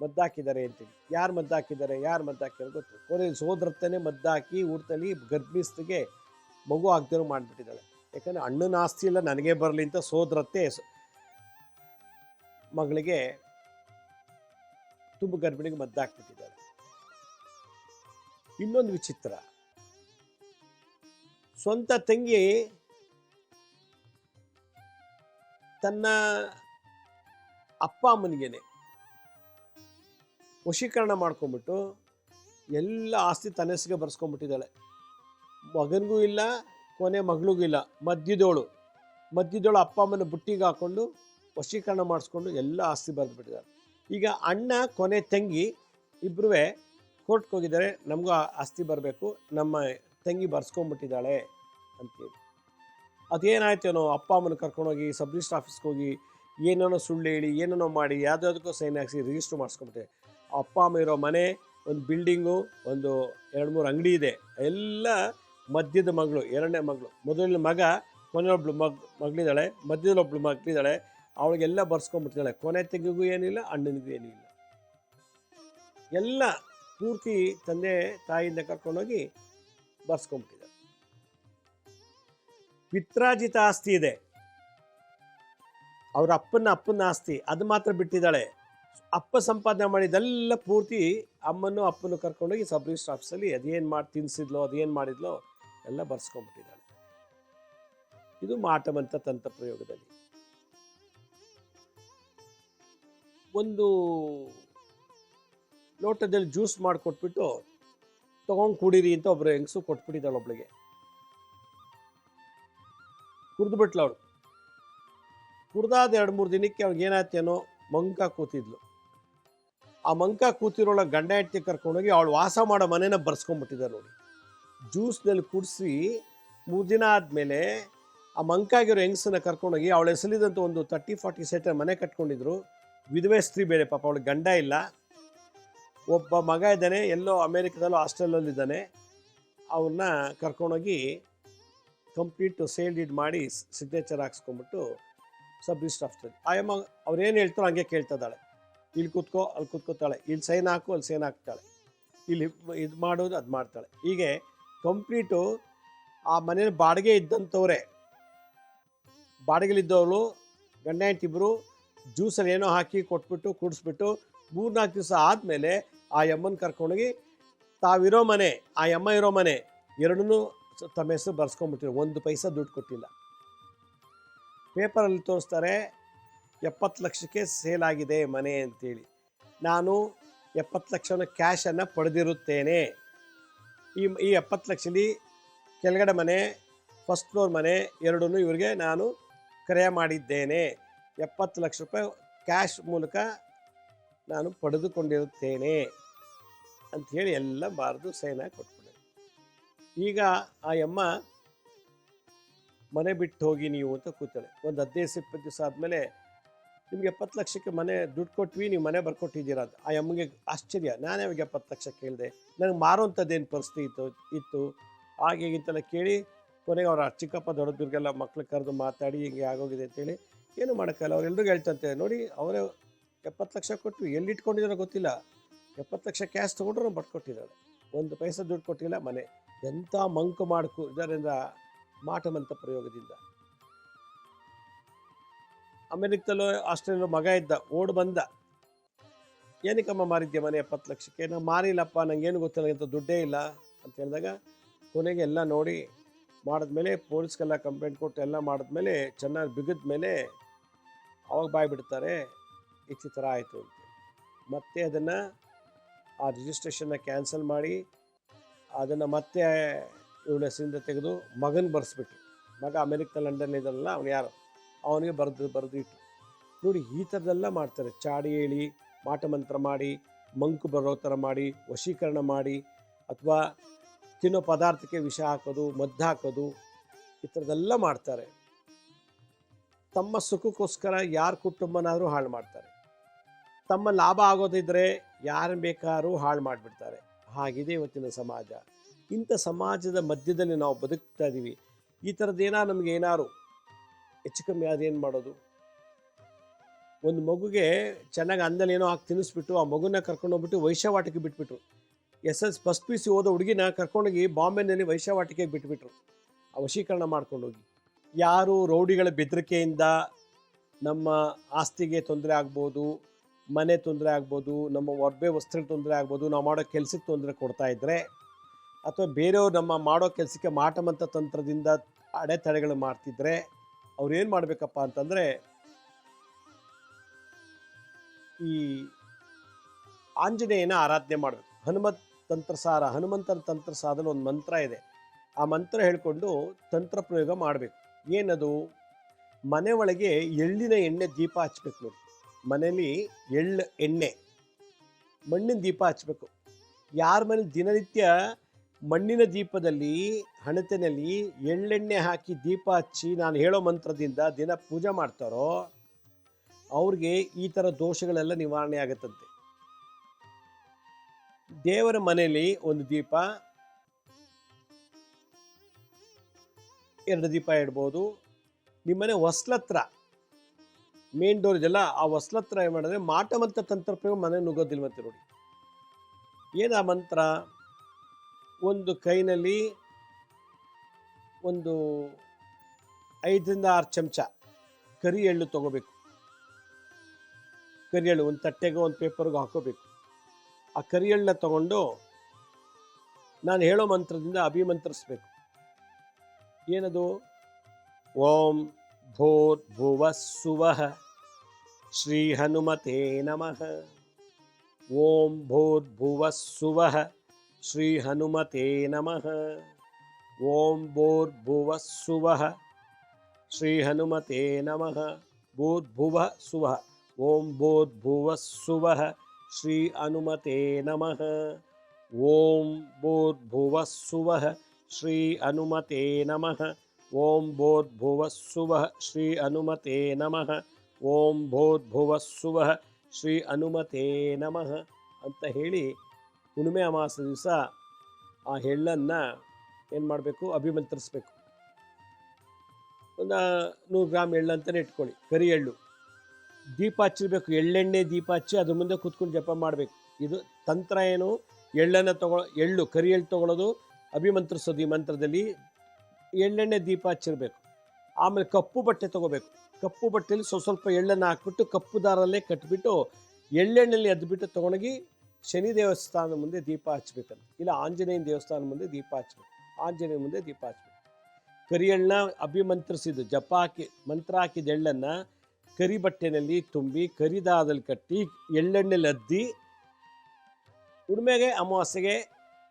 ಮದ್ದಾಕಿದ್ದಾರೆ ಅಂತೇಳಿ ಯಾರು ಮದ್ದಾಕಿದ್ದಾರೆ ಯಾರು ಮದ್ದಾಕಿರೋ ಗೊತ್ತು? ಕೊನೆಯಲ್ಲಿ ಸೋದರತ್ತನೇ ಮದ್ದಾಕಿ ಊಟದಲ್ಲಿ ಗರ್ಭಿಣಿಸ್ತಿಗೆ ಮಗು ಆಗ್ದಿರೋ ಮಾಡಿಬಿಟ್ಟಿದ್ದಾಳೆ. ಯಾಕಂದರೆ ಅಣ್ಣನ ಆಸ್ತಿ ಇಲ್ಲ ನನಗೆ ಬರಲಿ ಅಂತ ಸೋದರತ್ತೆ ಮಗಳಿಗೆ ತುಂಬ ಗರ್ಭಿಣಿಗೆ ಮದ್ದಾಕ್ಬಿಟ್ಟಿದ್ದಾರೆ ಇನ್ನೊಂದು ವಿಚಿತ್ರ. ಸ್ವಂತ ತಂಗಿ ತನ್ನ ಅಪ್ಪ ಅಮ್ಮನಿಗೇನೆ ವಶೀಕರಣ ಮಾಡ್ಕೊಂಬಿಟ್ಟು ಎಲ್ಲ ಆಸ್ತಿ ತನ್ನ ಹೆಸರಿಗೆ ಬರ್ಸ್ಕೊಂಡ್ಬಿಟ್ಟಿದ್ದಾಳೆ ಮಗನಿಗೂ ಇಲ್ಲ ಕೊನೆ ಮಗಳಿಗಿಲ್ಲ ಮಧ್ಯದೋಳು ಮಧ್ಯದೋಳು ಅಪ್ಪ ಅಮ್ಮನ ಬುಟ್ಟಿಗೆ ಹಾಕ್ಕೊಂಡು ವಶೀಕರಣ ಮಾಡಿಸ್ಕೊಂಡು ಎಲ್ಲ ಆಸ್ತಿ ಬರೆದುಬಿಟ್ಟಿದ್ದಾರೆ. ಈಗ ಅಣ್ಣ, ಕೊನೆ ತಂಗಿ ಇಬ್ಬರೂ ಕೋರ್ಟ್ಗೆ ಹೋಗಿದ್ದಾರೆ. ನಮಗೂ ಆಸ್ತಿ ಬರಬೇಕು. ನಮ್ಮ ತಂಗಿ ಬರ್ಸ್ಕೊಂಡ್ಬಿಟ್ಟಿದ್ದಾಳೆ ಅಂತೇಳಿ. ಅದೇನಾಯ್ತೇನೋ ಅಪ್ಪ ಅಮ್ಮನ ಕರ್ಕೊಂಡೋಗಿ ಸಬ್ ರಿಜಿಸ್ಟರ್ ಆಫೀಸ್ಗೆ ಹೋಗಿ, ಏನೇನೋ ಸುಳ್ಳು ಹೇಳಿ, ಏನೇನೋ ಮಾಡಿ ಯಾವುದಾದಕ್ಕೂ ಸೈನ್ ಹಾಕಿಸಿ ರಿಜಿಸ್ಟರ್ ಮಾಡಿಸ್ಕೊಂಬಿಟ್ಟೆ. ಅಪ್ಪ ಅಮ್ಮ ಇರೋ ಮನೆ, ಒಂದು ಬಿಲ್ಡಿಂಗು, ಒಂದು ಎರಡು ಮೂರು ಅಂಗಡಿ ಇದೆ. ಎಲ್ಲ ಮಧ್ಯದ ಮಗಳು, ಎರಡನೇ ಮಗಳು. ಮೊದಲಿನ ಮಗ, ಕೊನೆಯೊಬ್ಳು ಮಗ್, ಮಗಳಿದ್ದಾಳೆ, ಮಧ್ಯದಲ್ಲೊಬ್ಳು ಮಗಳಿದ್ದಾಳೆ, ಅವಳಿಗೆಲ್ಲ ಬರ್ಸ್ಕೊಂಡ್ಬಿಡ್ತಾಳೆ ಕೊನೆ ತೆಗಿಗೂ ಏನಿಲ್ಲ, ಅಣ್ಣನಿಗೂ ಏನಿಲ್ಲ ಎಲ್ಲ ಪೂರ್ತಿ ತಂದೆ ತಾಯಿಯಿಂದ ಕರ್ಕೊಂಡೋಗಿ ಬರ್ಸ್ಕೊಂಡ್ಬಿಟ್ಟಿದ್ದಾರೆ. ಪಿತ್ರಾಜಿತ ಆಸ್ತಿ ಇದೆ. ಅವ್ರ ಅಪ್ಪನ ಅಪ್ಪನ ಆಸ್ತಿ, ಅದು ಮಾತ್ರ ಬಿಟ್ಟಿದ್ದಾಳೆ. ಅಪ್ಪ ಸಂಪಾದನೆ ಮಾಡಿದ್ದೆಲ್ಲ ಪೂರ್ತಿ ಅಮ್ಮನ್ನು ಅಪ್ಪನ್ನು ಕರ್ಕೊಂಡೋಗಿ ಸಬ್ ರಿಜಿಸ್ಟರ್ ಆಫೀಸಲ್ಲಿ, ಅದೇನು ಮಾಡಿ ತಿನ್ಸಿದ್ಲೋ, ಅದೇನು ಮಾಡಿದ್ಲೋ ಎಲ್ಲ ಬರ್ಸ್ಕೊಂಡ್ಬಿಟ್ಟಿದ್ದಾಳೆ. ಇದು ಮಾಟಮಂತ ತಂತ್ರ ಪ್ರಯೋಗದಲ್ಲಿ. ಒಂದು ಲೋಟದಲ್ಲಿ ಜ್ಯೂಸ್ ಮಾಡಿಕೊಟ್ಬಿಟ್ಟು ತಗೊಂಡು ಕುಡೀರಿ ಅಂತ ಒಬ್ರು ಹೆಂಗಸು ಕೊಟ್ಬಿಟ್ಟಿದ್ದಾಳೆ ಒಬ್ಳಿಗೆ. ಕುಡ್ದು ಅವಳು. ಕುಡ್ದಾದ ಎರಡು ಮೂರು ದಿನಕ್ಕೆ ಅವ್ಳಿಗೆ ಏನಾಯ್ತೇನೋ ಮಂಕ ಕೂತಿದ್ಲು. ಆ ಮಂಕ ಕೂತಿರೋಳ ಗಂಡ ಹೆಂಡತಿ ಕರ್ಕೊಂಡೋಗಿ ಅವಳು ವಾಸ ಮಾಡೋ ಮನೇನ ಬರ್ಸ್ಕೊಂಡ್ಬಿಟ್ಟಿದ್ದಾರೆ ನೋಡಿ. ಜ್ಯೂಸ್ನಲ್ಲಿ ಕುಡಿಸಿ ಮೂರು ದಿನ ಆದಮೇಲೆ ಆ ಮಂಕಾಗಿರೋ ಹೆಂಗಸನ್ನ ಕರ್ಕೊಂಡೋಗಿ ಅವಳ ಹೆಸಲಿದಂಥ ಒಂದು ತರ್ಟಿ ಫಾರ್ಟಿ ಸೆಟರ್ ಮನೆ ಕಟ್ಕೊಂಡಿದ್ರು. ವಿಧವೆ ಸ್ತ್ರೀ ಬೇರೆ ಪಾಪ ಅವಳಿಗೆ ಗಂಡ ಇಲ್ಲ. ಒಬ್ಬ ಮಗ ಇದ್ದಾನೆ, ಎಲ್ಲೋ ಅಮೇರಿಕದಲ್ಲೋ ಹಾಸ್ಟೆಲಲ್ಲಿದ್ದಾನೆ. ಅವನ್ನ ಕರ್ಕೊಂಡೋಗಿ ಕಂಪ್ಲೀಟ್ ಸೇಲ್ ಡೀಡ್ ಮಾಡಿ ಸಿಗ್ನೇಚರ್ ಹಾಕ್ಸ್ಕೊಂಬಿಟ್ಟು ಸಬ್ ರಿಜಿಸ್ಟರ್ ಆ ಅವ್ರು ಏನು ಹೇಳ್ತಾರೋ ಹಂಗೆ ಕೇಳ್ತದಾಳೆ ಇಲ್ಲಿ ಕೂತ್ಕೋ, ಅಲ್ಲಿ ಕೂತ್ಕೋತಾಳೆ. ಇಲ್ಲಿ ಸೈನ್ ಹಾಕು, ಅಲ್ಲಿ ಸೈನ್ ಹಾಕ್ತಾಳೆ. ಇಲ್ಲಿ ಇದು ಮಾಡೋದು, ಅದು ಮಾಡ್ತಾಳೆ. ಹೀಗೆ ಕಂಪ್ಲೀಟು ಆ ಮನೇಲಿ ಬಾಡಿಗೆ ಇದ್ದಂಥವ್ರೆ. ಬಾಡಿಗೆಲಿದ್ದವಳು ಗಂಡ ಹೆಂಡತಿಬ್ರು ಜ್ಯೂಸಲ್ಲಿ ಏನೋ ಹಾಕಿ ಕೊಟ್ಬಿಟ್ಟು, ಕುಡಿಸ್ಬಿಟ್ಟು ಮೂರ್ನಾಲ್ಕು ದಿವಸ ಆದಮೇಲೆ ಆ ಯಮ್ಮನ ಕರ್ಕೊಂಡೋಗಿ, ತಾವಿರೋ ಮನೆ, ಆ ಯಮ್ಮ ಇರೋ ಮನೆ, ಎರಡನ್ನೂ ತಮ್ಮ ಹೆಸರು ಬರ್ಸ್ಕೊಂಡ್ಬಿಟ್ಟಿರು ಒಂದು ಪೈಸ ದುಡ್ಡು ಕೊಟ್ಟಿಲ್ಲ. ಪೇಪರಲ್ಲಿ ತೋರಿಸ್ತಾರೆ, ಎಪ್ಪತ್ತು ಲಕ್ಷಕ್ಕೆ ಸೇಲ್ ಆಗಿದೆ ಮನೆ ಅಂತೇಳಿ. ನಾನು ಎಪ್ಪತ್ತು ಲಕ್ಷನ ಕ್ಯಾಶನ್ನು ಪಡೆದಿರುತ್ತೇನೆ. ಈ ಈ ಎಪ್ಪತ್ತು ಲಕ್ಷದಲ್ಲಿ ಕೆಳಗಡೆ ಮನೆ ಫಸ್ಟ್ ಫ್ಲೋರ್ ಮನೆ ಎರಡನ್ನೂ ಇವರಿಗೆ ನಾನು ಕ್ರಯ ಮಾಡಿದ್ದೇನೆ. ಎಪ್ಪತ್ತು ಲಕ್ಷ ರೂಪಾಯಿ ಕ್ಯಾಶ್ ಮೂಲಕ ನಾನು ಪಡೆದುಕೊಂಡಿರುತ್ತೇನೆ ಅಂಥೇಳಿ ಎಲ್ಲ ಬಾರದು ಸೈನ್ ಹಾಕಿ ಕೊಟ್ಬಿಟ್ಟೆ ಈಗ ಆ ಅಮ್ಮ ಮನೆ ಬಿಟ್ಟು ಹೋಗಿ ನೀವು ಅಂತ ಕೂತಾಳೆ. ಒಂದು ಹದಿನೈದು, ಇಪ್ಪತ್ತು ದಿವಸ ಆದಮೇಲೆ ನಿಮ್ಗೆ ಎಪ್ಪತ್ತು ಲಕ್ಷಕ್ಕೆ ಮನೆ ದುಡ್ಡು ಕೊಟ್ವಿ, ನೀವು ಮನೆ ಬರ್ಕೊಟ್ಟಿದ್ದೀರಾ ಅಂತ. ಆ ಅಮ್ಮಗೆ ಆಶ್ಚರ್ಯ. ನಾನು ಅವಾಗ ಎಪ್ಪತ್ತು ಲಕ್ಷ ಕೇಳಿದೆ ನನಗೆ ಮಾರುವಂಥದ್ದೇನು ಪರಿಸ್ಥಿತಿ ಇತ್ತು ಇತ್ತು? ಹಾಗೆ ಕೇಳಿ, ಕೊನೆಗೆ ಅವರ ಚಿಕ್ಕಪ್ಪ ದೊಡ್ಡದ್ರಿಗೆಲ್ಲ ಮಕ್ಳು ಕರೆದು ಮಾತಾಡಿ, ಹಿಂಗೆ ಆಗೋಗಿದೆ ಅಂತೇಳಿ ಏನು ಮಾಡೋಕ್ಕಲ್ಲ ಅವ್ರು ಹೇಳ್ತಂತೆ, ನೋಡಿ, ಅವರೇ ಎಪ್ಪತ್ತು ಲಕ್ಷ ಕೊಟ್ಟು ಎಲ್ಲಿ ಇಟ್ಕೊಂಡಿದ್ದಾರೋ ಗೊತ್ತಿಲ್ಲ. ಎಪ್ಪತ್ತು ಲಕ್ಷ ಕ್ಯಾಶ್ ತೊಗೊಂಡ್ರು ಬರ್ಕೊಟ್ಟಿದ್ದಾಳೆ ಒಂದು ಪೈಸೆ ದುಡ್ಡು ಕೊಟ್ಟಿಲ್ಲ ಮನೆ. ಎಂಥ ಮಂಕು ಮಾಡ್ಕು ಇದರಿಂದ ಮಾಟಮಂತ ಪ್ರಯೋಗದಿಂದ. ಅಮೆರಿಕದಲ್ಲೂ ಆಸ್ಟ್ರೇಲಿಯಾ ಮಗ ಇದ್ದ, ಓಡ್ ಬಂದ. ಏನಕ್ಕಮ್ಮ ಮಾರಿದ್ದೆ ಮನೆ ಎಪ್ಪತ್ತು ಲಕ್ಷಕ್ಕೆ? ನಾ ಮಾರಿಲ್ಲಪ್ಪ, ನಂಗೇನು ಗೊತ್ತಿಲ್ಲ ಅಂತ ದುಡ್ಡೇ ಇಲ್ಲ ಅಂತ ಹೇಳಿದಾಗ ಕೊನೆಗೆ ಎಲ್ಲ ನೋಡಿ ಮಾಡಿದ್ಮೇಲೆ ಪೊಲೀಸ್ಗೆಲ್ಲ ಕಂಪ್ಲೇಂಟ್ ಕೊಟ್ಟು ಎಲ್ಲ ಮಾಡಿದ್ಮೇಲೆ ಚೆನ್ನಾಗಿ ಬಿಗಿದ ಮೇಲೆ ಅವಾಗ ಬಾಯಿ ಬಿಡ್ತಾರೆ ಈ ಥರ ಆಯಿತು ಅಂತ. ಮತ್ತೆ ಅದನ್ನು ಆ ರಿಜಿಸ್ಟ್ರೇಷನ್ನ ಕ್ಯಾನ್ಸಲ್ ಮಾಡಿ ಅದನ್ನು ಮತ್ತೆ ಇವಳ ಹೆಸರಿಂದ ತೆಗೆದು ಮಗನ ಬರೆಸ್ಬಿಟ್ರು. ಮಗ ಅಮೆರಿಕ ಲಂಡನ್ ಇದಲ್ಲ ಅವನು ಯಾರು? ಅವನಿಗೆ ಬರೆದು ಬರೆದು ಇಟ್ಟು ನೋಡಿ, ಈ ಥರದೆಲ್ಲ ಮಾಡ್ತಾರೆ. ಚಾಡಿ ಹೇಳಿ ಮಾಟಮಂತ್ರ ಮಾಡಿ, ಮಂಕು ಬರೋ ಥರ ಮಾಡಿ, ವಶೀಕರಣ ಮಾಡಿ, ಅಥವಾ ತಿನ್ನೋ ಪದಾರ್ಥಕ್ಕೆ ವಿಷ ಹಾಕೋದು, ಮದ್ದು ಹಾಕೋದು, ಈ ಥರದೆಲ್ಲ ಮಾಡ್ತಾರೆ. ತಮ್ಮ ಸುಖಕ್ಕೋಸ್ಕರ ಯಾರ ಕುಟುಂಬನಾದರೂ ಹಾಳು ಮಾಡ್ತಾರೆ. ತಮ್ಮ ಲಾಭ ಆಗೋದಿದ್ರೆ ಯಾರು ಬೇಕಾದ್ರೂ ಹಾಳು ಮಾಡಿಬಿಡ್ತಾರೆ. ಹಾಗಿದೆ ಇವತ್ತಿನ ಸಮಾಜ. ಇಂಥ ಸಮಾಜದ ಮಧ್ಯದಲ್ಲಿ ನಾವು ಬದುಕ್ತಾ ಇದ್ದೀವಿ. ಈ ಥರದ್ದೇನಾ ನಮಗೆ ಏನಾರು ಹೆಚ್ಚು ಕಮ್ಮಿ ಅದೇನು ಮಾಡೋದು? ಒಂದು ಮಗುಗೆ ಚೆನ್ನಾಗಿ ಅಂದಲ್ಲಿ ಏನೋ ಹಾಕಿ ತಿನ್ನಿಸ್ಬಿಟ್ಟು ಆ ಮಗುನ ಕರ್ಕೊಂಡೋಗ್ಬಿಟ್ಟು ವೈಶ್ಯವಾಟಿಕೆ ಬಿಟ್ಬಿಟ್ರು. S S first P C ಓದೋ ಹುಡುಗಿನ ಕರ್ಕೊಂಡೋಗಿ ಬಾಂಬೆನಲ್ಲಿ ವೈಶ್ಯವಾಟಿಕೆಗೆ ಬಿಟ್ಬಿಟ್ರು. ಆ ವಶೀಕರಣ ಮಾಡ್ಕೊಂಡೋಗಿ. ಯಾರು ರೌಡಿಗಳ ಬೆದರಿಕೆಯಿಂದ ನಮ್ಮ ಆಸ್ತಿಗೆ ತೊಂದರೆ ಆಗ್ಬೋದು, ಮನೆ ತೊಂದರೆ ಆಗ್ಬೋದು, ನಮ್ಮ ಒಬ್ಬೆ ವಸ್ತ್ರಕ್ಕೆ ತೊಂದರೆ ಆಗ್ಬೋದು, ನಾವು ಮಾಡೋ ಕೆಲಸಕ್ಕೆ ತೊಂದರೆ ಕೊಡ್ತಾ ಇದ್ದರೆ ಅಥವಾ ಬೇರೆಯವ್ರು ನಮ್ಮ ಮಾಡೋ ಕೆಲಸಕ್ಕೆ ಮಾಟಮಂತ ತಂತ್ರದಿಂದ ಅಡೆತಡೆಗಳು ಮಾಡ್ತಿದ್ರೆ ಅವ್ರು ಏನು ಮಾಡಬೇಕಪ್ಪ ಅಂತಂದರೆ, ಈ ಆಂಜನೇಯನ ಆರಾಧನೆ ಮಾಡಬೇಕು. ಹನುಮತ್ ತಂತ್ರಸಾರ, ಹನುಮಂತನ ತಂತ್ರಸಾರದಲ್ಲಿ ಒಂದು ಮಂತ್ರ ಇದೆ. ಆ ಮಂತ್ರ ಹೇಳಿಕೊಂಡು ತಂತ್ರ ಪ್ರಯೋಗ ಮಾಡಬೇಕು. ಏನದು? ಮನೆ ಒಳಗೆ ಎಳ್ಳಿನ ಎಣ್ಣೆ ದೀಪ ಹಚ್ಬೇಕು ನೋಡಿ. ಮನೇಲಿ ಎಳ್ಳು ಎಣ್ಣೆ, ಮಣ್ಣಿನ ದೀಪ ಹಚ್ಬೇಕು. ಯಾರ ಮನೇಲಿ ದಿನನಿತ್ಯ ಮಣ್ಣಿನ ದೀಪದಲ್ಲಿ, ಹಣತೆನಲ್ಲಿ ಎಳ್ಳೆಣ್ಣೆ ಹಾಕಿ ದೀಪ ಹಚ್ಚಿ ನಾನು ಹೇಳೋ ಮಂತ್ರದಿಂದ ದಿನ ಪೂಜೆ ಮಾಡ್ತಾರೋ, ಅವ್ರಿಗೆ ಈ ಥರ ದೋಷಗಳೆಲ್ಲ ನಿವಾರಣೆ ಆಗುತ್ತಂತೆ. ದೇವರ ಮನೆಯಲ್ಲಿ ಒಂದು ದೀಪ, ಎರಡು ದೀಪ ಇಡ್ಬೋದು. ನಿಮ್ಮನೆ ಹೊಸ್ಲತ್ರ ಮೇನ್ ಡೋರ್ ಇದೆಲ್ಲ ಆ ಹೊಸ್ಲತ್ರ ಏನು ಮಾಡಿದ್ರೆ ಮಾಟಮಂತ್ರ ತಂತ್ರ ಮನೆ ನುಗ್ಗೋದಿಲ್ಲ ನುಗ್ಗೋದಿಲ್ವಂತೆ ನೋಡಿ. ಏನು ಆ ಮಂತ್ರ? ಒಂದು ಕೈನಲ್ಲಿ ಒಂದು ಐದರಿಂದ ಆರು ಚಮಚ ಕರಿ ಎಳ್ಳು ತಗೋಬೇಕು. ಕರಿ ಎಳ್ಳು ಒಂದು ತಟ್ಟೆಗೆ ಒಂದು ಪೇಪರ್ಗೆ ಹಾಕೋಬೇಕು. ಆ ಕರಿ ಎಳ್ಳನ್ನ ತಗೊಂಡು ನಾನು ಹೇಳೋ ಮಂತ್ರದಿಂದ ಅಭಿಮಂತ್ರಿಸ್ಬೇಕು ಏನದು? ಓಂ ಭೂರ್ಭುವ ಸುವಃ ಶ್ರೀ ಹನುಮತೇ ನಮಃ. ಓಂ ಭೂರ್ಭುವ ಸುವಃ ಶ್ರೀ ಹನುಮತೆ ನಮಃ ಓಂ ಭೂರ್ಭುವ ಸುವಃ ಶ್ರೀ ಹನುಮತೆ ನಮಃ ಭೂರ್ಭುವ ಸುವಃ ಓಂ ಭೂರ್ಭುವ ಸುವಃ ಶ್ರೀ ಹನುಮತೆ ನಮಃ ಓಂ ಭೂರ್ಭುವ ಸುವಃ ಶ್ರೀ ಹನುಮತೆ ನಮಃ ಓಂ ಭೂರ್ಭುವ ಸುವಃ ಶ್ರೀ ಹನುಮತೆ ನಮಃ ಓಂ ಭೂರ್ಭುವ ಸುವಃ ಶ್ರೀ ಹನುಮತೆ ನಮಃ ಅಂತ ಹೇಳಿ ಹುಣ್ಣಿಮೆ ಅಮಾವಾಸ್ಯ ದಿವಸ ಆ ಎಳ್ಳನ್ನು ಏನು ಮಾಡಬೇಕು? ಅಭಿಮಂತ್ರಿಸ್ಬೇಕು. ಒಂದು ನೂರು ಗ್ರಾಮ್ ಎಳ್ಳು ಅಂತಲೇ ಇಟ್ಕೊಳ್ಳಿ, ಕರಿ ಎಳ್ಳು. ದೀಪ ಹಚ್ಚಿರ್ಬೇಕು, ಎಳ್ಳೆಣ್ಣೆ ದೀಪ ಹಚ್ಚಿ ಅದ್ರ ಮುಂದೆ ಕೂತ್ಕೊಂಡು ಜಪ ಮಾಡಬೇಕು. ಇದು ತಂತ್ರ ಏನು? ಎಳ್ಳನ್ನು ತಗೊ ಎಳ್ಳು, ಕರಿ ಎಳ್ಳು ತಗೊಳ್ಳೋದು ಅಭಿಮಂತ್ರಿಸೋದು ಈ ಮಂತ್ರದಲ್ಲಿ. ಎಳ್ಳೆಣ್ಣೆ ದೀಪ ಹಚ್ಚಿರ್ಬೇಕು. ಆಮೇಲೆ ಕಪ್ಪು ಬಟ್ಟೆ ತಗೋಬೇಕು. ಕಪ್ಪು ಬಟ್ಟೆಯಲ್ಲಿ ಸ್ವಲ್ಪ ಸ್ವಲ್ಪ ಎಳ್ಳನ್ನು ಹಾಕ್ಬಿಟ್ಟು ಕಪ್ಪು ದಾರಲ್ಲೇ ಕಟ್ಬಿಟ್ಟು ಎಳ್ಳೆಣ್ಣೆಯಲ್ಲಿ ಎದ್ಬಿಟ್ಟು ತೊಗೊಂಡೋಗಿ ಶನಿ ದೇವಸ್ಥಾನದ ಮುಂದೆ ದೀಪ ಹಚ್ಬೇಕಂತ ಇಲ್ಲ ಆಂಜನೇಯನ ದೇವಸ್ಥಾನ ಮುಂದೆ ದೀಪ ಹಚ್ಬೇಕು. ಆಂಜನೇಯ ಮುಂದೆ ದೀಪ ಹಚ್ಬೇಕು. ಕರಿ ಎಳ್ಳನ್ನ ಅಭಿಮಂತ್ರಿಸಿದ್ದು ಜಪ ಹಾಕಿ, ಮಂತ್ರ ಹಾಕಿದ ಎಳ್ಳನ್ನು ಕರಿ ಬಟ್ಟೆನಲ್ಲಿ ತುಂಬಿ ಕರಿದಾದಲ್ಲಿ ಕಟ್ಟಿ ಎಳ್ಳೆಣ್ಣೆಲಿ ಅದ್ದಿ ಉಡುಮೆಗೆ, ಅಮಾವಾಸ್ಯೆಗೆ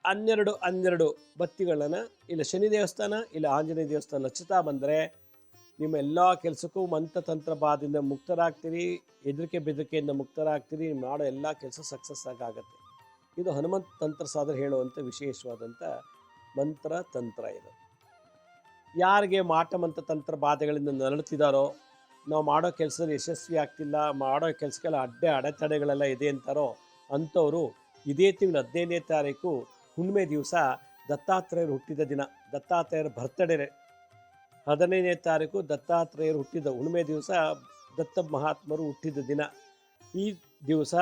ಹನ್ನೆರಡು ಹನ್ನೆರಡು ಬತ್ತಿಗಳನ್ನು, ಇಲ್ಲ ಶನಿ ದೇವಸ್ಥಾನ, ಇಲ್ಲ ಆಂಜನೇಯ ದೇವಸ್ಥಾನ ಹಚ್ಚುತ್ತಾ ಬಂದರೆ ನಿಮ್ಮ ಎಲ್ಲ ಕೆಲಸಕ್ಕೂ ಮಂತ್ರತಂತ್ರ ಬಾದಿಂದ ಮುಕ್ತರಾಗ್ತೀರಿ, ಹೆದರಿಕೆ ಬೆದರಿಕೆಯಿಂದ ಮುಕ್ತರಾಗ್ತೀರಿ ಮಾಡೋ ಎಲ್ಲ ಕೆಲಸ ಸಕ್ಸಸ್ ಆಗುತ್ತೆ ಇದು ಹನುಮಂತ ತಂತ್ರ ಸಾಧನೆ ಹೇಳುವಂಥ ವಿಶೇಷವಾದಂಥ ಮಂತ್ರ ತಂತ್ರ ಇದು. ಯಾರಿಗೆ ಮಾಟ ಮಂತ್ರ ತಂತ್ರ ಬಾಧೆಗಳಿಂದ ನರಳುತ್ತಿದ್ದಾರೋ, ನಾವು ಮಾಡೋ ಕೆಲಸದಲ್ಲಿ ಯಶಸ್ವಿ ಆಗ್ತಿಲ್ಲ, ಮಾಡೋ ಕೆಲಸಕ್ಕೆಲ್ಲ ಅಡ್ಡೆ ಅಡೆತಡೆಗಳೆಲ್ಲ ಇದೆ ಅಂತಾರೋ, ಅಂಥವರು ಇದೇ ತಿಂಗಳು ಹದಿನೈದನೇ ತಾರೀಕು ಹುಣ್ಣಿಮೆ ದಿವಸ ದತ್ತಾತ್ರೇಯರು ಹುಟ್ಟಿದ ದಿನ, ದತ್ತಾತ್ರೇಯರ ಬರ್ತಡೇ ಹದಿನೈದನೇ ತಾರೀಕು ದತ್ತಾತ್ರೇಯರು ಹುಟ್ಟಿದ ಹುಣ್ಣಿಮೆ ದಿವಸ ದತ್ತ ಮಹಾತ್ಮರು ಹುಟ್ಟಿದ ದಿನ. ಈ ದಿವಸ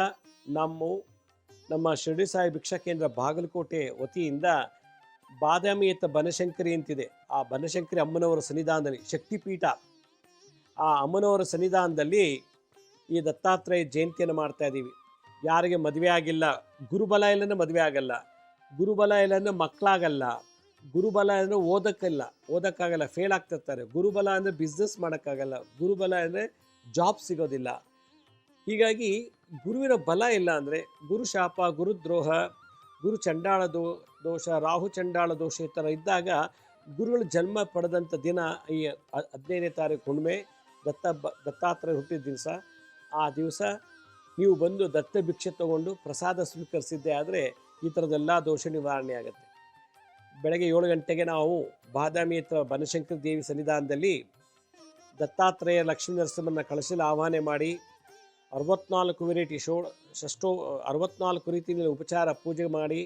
ನಮ್ಮ ನಮ್ಮ ಶಿರಡಿ ಸಾಯಿ ಭಿಕ್ಷಾ ಕೇಂದ್ರ ಬಾಗಲಕೋಟೆ ವತಿಯಿಂದ ಬಾದಾಮಿಯತ್ತ ಬನಶಂಕರಿ ಅಂತಿದೆ. ಆ ಬನಶಂಕರಿ ಅಮ್ಮನವರ ಸನ್ನಿಧಾನದಲ್ಲಿ ಶಕ್ತಿಪೀಠ. ಆ ಅಮ್ಮನವರ ಸನ್ನಿಧಾನದಲ್ಲಿ ಈ ದತ್ತಾತ್ರೇಯ ಜಯಂತಿಯನ್ನು ಮಾಡ್ತಾ ಇದ್ದೀವಿ. ಯಾರಿಗೆ ಮದುವೆ ಆಗಿಲ್ಲ, ಗುರುಬಲ ಇಲ್ಲಂದ್ರೆ ಮದುವೆ ಆಗಲ್ಲ, ಗುರುಬಲ ಇಲ್ಲಂದ್ರೆ ಮಕ್ಕಳಾಗಲ್ಲ ಗುರುಬಲ ಅಂದರೆ ಓದಕ್ಕಿಲ್ಲ, ಓದಕ್ಕಾಗಲ್ಲ ಫೇಲ್ ಆಗ್ತಿರ್ತಾರೆ ಗುರುಬಲ ಅಂದರೆ ಬಿಸ್ನೆಸ್ ಮಾಡೋಕ್ಕಾಗಲ್ಲ, ಗುರುಬಲ ಅಂದರೆ ಜಾಬ್ ಸಿಗೋದಿಲ್ಲ. ಹೀಗಾಗಿ ಗುರುವಿನ ಬಲ ಇಲ್ಲ ಅಂದರೆ ಗುರು ಶಾಪ ಗುರುದ್ರೋಹ ಗುರು ಚಂಡಾಳ ದೋ, ದೋಷ, ರಾಹು ಚಂಡಾಳ ದೋಷ ಈ ಥರ ಇದ್ದಾಗ ಗುರುಗಳು ಜನ್ಮ ಪಡೆದಂಥ ದಿನ ಈ ಹದಿನೈದನೇ ತಾರೀಕು ಹುಣ್ಣಿಮೆ, ದತ್ತ ಬ, ದತ್ತಾತ್ರೇಯ ಹುಟ್ಟಿದ ದಿವಸ. ಆ ದಿವಸ ನೀವು ಬಂದು ದತ್ತ ಭಿಕ್ಷೆ ತಗೊಂಡು ಪ್ರಸಾದ ಸ್ವೀಕರಿಸಿದ್ದೆ ಆದರೆ ಈ ಥರದ್ದೆಲ್ಲ ದೋಷ ನಿವಾರಣೆ ಆಗುತ್ತೆ. ಬೆಳಗ್ಗೆ ಏಳು ಗಂಟೆಗೆ ನಾವು ಬಾದಾಮಿ ಅಥವಾ ಬನಶಂಕರ ದೇವಿ ಸನ್ನಿಧಾನದಲ್ಲಿ ದತ್ತಾತ್ರೇಯ ಲಕ್ಷ್ಮೀ ನರಸಿಂಹನ ಕಳಿಸಲು ಆಹ್ವಾನ ಮಾಡಿ ಅರವತ್ನಾಲ್ಕು ವೆರೈಟಿ ಶೋ ಷಷ್ಟೋ ಅರವತ್ನಾಲ್ಕು ರೀತಿಯಲ್ಲಿ ಉಪಚಾರ ಪೂಜೆ ಮಾಡಿ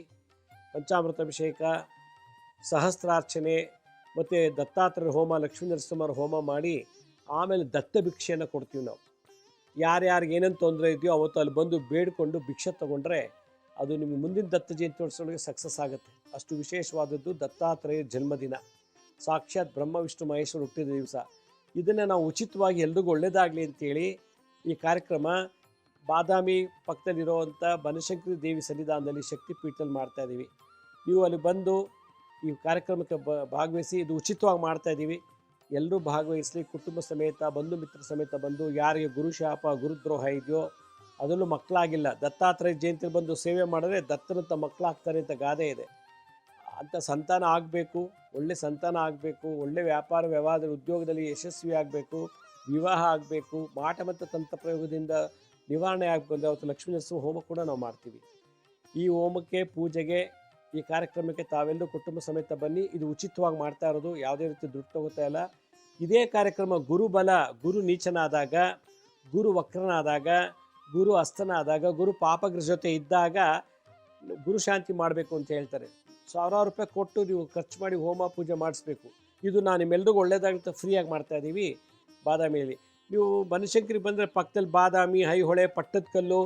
ಪಂಚಾಮೃತ ಅಭಿಷೇಕ ಸಹಸ್ರಾರ್ಚನೆ ಮತ್ತು ದತ್ತಾತ್ರೇಯ ಹೋಮ, ಲಕ್ಷ್ಮೀ ನರಸಿಂಹರ ಹೋಮ ಮಾಡಿ ಆಮೇಲೆ ದತ್ತ ಭಿಕ್ಷೆಯನ್ನು ಕೊಡ್ತೀವಿ ನಾವು. ಯಾರ್ಯಾರಿಗೆ ಏನೇನು ತೊಂದರೆ ಇದೆಯೋ ಅವತ್ತು ಅಲ್ಲಿ ಬಂದು ಬೇಡಿಕೊಂಡು ಭಿಕ್ಷೆ ತಗೊಂಡ್ರೆ ಅದು ನಿಮಗೆ ಮುಂದಿನ ದತ್ತ ಜಯಂತಿ ವರ್ಷದೊಳಗೆ ಸಕ್ಸಸ್ ಆಗುತ್ತೆ. ಅಷ್ಟು ವಿಶೇಷವಾದದ್ದು ದತ್ತಾತ್ರೇಯ ಜನ್ಮದಿನ. ಸಾಕ್ಷಾತ್ ಬ್ರಹ್ಮ ವಿಷ್ಣು ಮಹೇಶ್ವರ ಹುಟ್ಟಿದ ದಿವಸ. ಇದನ್ನು ನಾವು ಉಚಿತವಾಗಿ ಎಲ್ರಿಗೂ ಒಳ್ಳೆಯದಾಗಲಿ ಅಂತೇಳಿ ಈ ಕಾರ್ಯಕ್ರಮ ಬಾದಾಮಿ ಪಕ್ಕದಲ್ಲಿರುವಂಥ ಬನಶಂಕರಿ ದೇವಿ ಸನ್ನಿಧಾನದಲ್ಲಿ ಶಕ್ತಿ ಪೀಠದಲ್ಲಿ ಮಾಡ್ತಾ ಇದ್ದೀವಿ ನೀವು ಅಲ್ಲಿ ಬಂದು ಈ ಕಾರ್ಯಕ್ರಮಕ್ಕೆ ಭಾಗವಹಿಸಿ ಇದು ಉಚಿತವಾಗಿ ಮಾಡ್ತಾ ಇದ್ದೀವಿ ಎಲ್ಲರೂ ಭಾಗವಹಿಸಲಿ, ಕುಟುಂಬ ಸಮೇತ ಬಂಧು ಮಿತ್ರ ಸಮೇತ ಬಂದು ಯಾರಿಗೆ ಗುರುಶಾಪ ಗುರುದ್ರೋಹ ಇದೆಯೋ ಅದರಲ್ಲೂ ಮಕ್ಕಳಾಗಿಲ್ಲ. ದತ್ತಾತ್ರೇಯ ಜಯಂತಿ ಬಂದು ಸೇವೆ ಮಾಡಿದ್ರೆ ದತ್ತನಂತ ಮಕ್ಕಳಾಗ್ತಾರೆ ಅಂತ ಗಾದೆ ಇದೆ. ಅಂಥ ಸಂತಾನ ಆಗಬೇಕು, ಒಳ್ಳೆ ಸಂತಾನ ಆಗಬೇಕು, ಒಳ್ಳೆ ವ್ಯಾಪಾರ ವ್ಯವಹಾರ ಉದ್ಯೋಗದಲ್ಲಿ ಯಶಸ್ವಿ ಆಗಬೇಕು, ವಿವಾಹ ಆಗಬೇಕು, ಮಾಟ ಮತ್ತು ತಂತ್ರ ಪ್ರಯೋಗದಿಂದ ನಿವಾರಣೆ ಆಗಬೇಕು ಅವತ್ತು ಲಕ್ಷ್ಮೀ ನರಸಿಂಹ ಹೋಮ ಕೂಡ ನಾವು ಮಾಡ್ತೀವಿ. ಈ ಹೋಮಕ್ಕೆ, ಪೂಜೆಗೆ, ಈ ಕಾರ್ಯಕ್ರಮಕ್ಕೆ ತಾವೆಲ್ಲರೂ ಕುಟುಂಬ ಸಮೇತ ಬನ್ನಿ. ಇದು ಉಚಿತವಾಗಿ ಮಾಡ್ತಾ ಇರೋದು, ಯಾವುದೇ ರೀತಿ ದುಡ್ಡು ತಗೋತಾ ಇಲ್ಲ. ಇದೇ ಕಾರ್ಯಕ್ರಮ ಗುರುಬಲ, ಗುರು ನೀಚನಾದಾಗ, ಗುರು ವಕ್ರನಾದಾಗ, ಗುರು ಅಸ್ತನಾದಾಗ ಗುರು ಪಾಪಗ್ರ ಜೊತೆ ಇದ್ದಾಗ ಗುರು ಶಾಂತಿ ಮಾಡಬೇಕು ಅಂತ ಹೇಳ್ತಾರೆ. ಸಾವಿರಾರು ರೂಪಾಯಿ ಕೊಟ್ಟು ನೀವು ಖರ್ಚು ಮಾಡಿ ಹೋಮ ಪೂಜೆ ಮಾಡಿಸ್ಬೇಕು. ಇದು ನಾನು ನಿಮ್ಮೆಲ್ರಿಗೂ ಒಳ್ಳೇದಾಗುತ್ತೆ ಫ್ರೀಯಾಗಿ ಮಾಡ್ತಾ ಇದ್ದೀವಿ ಬಾದಾಮಿಯಲ್ಲಿ. ನೀವು ಬನಶಂಕರಿ ಬಂದರೆ ಪಕ್ಕದಲ್ಲಿ ಬಾದಾಮಿ ಐಹೊಳೆ ಪಟ್ಟದಕಲ್ಲು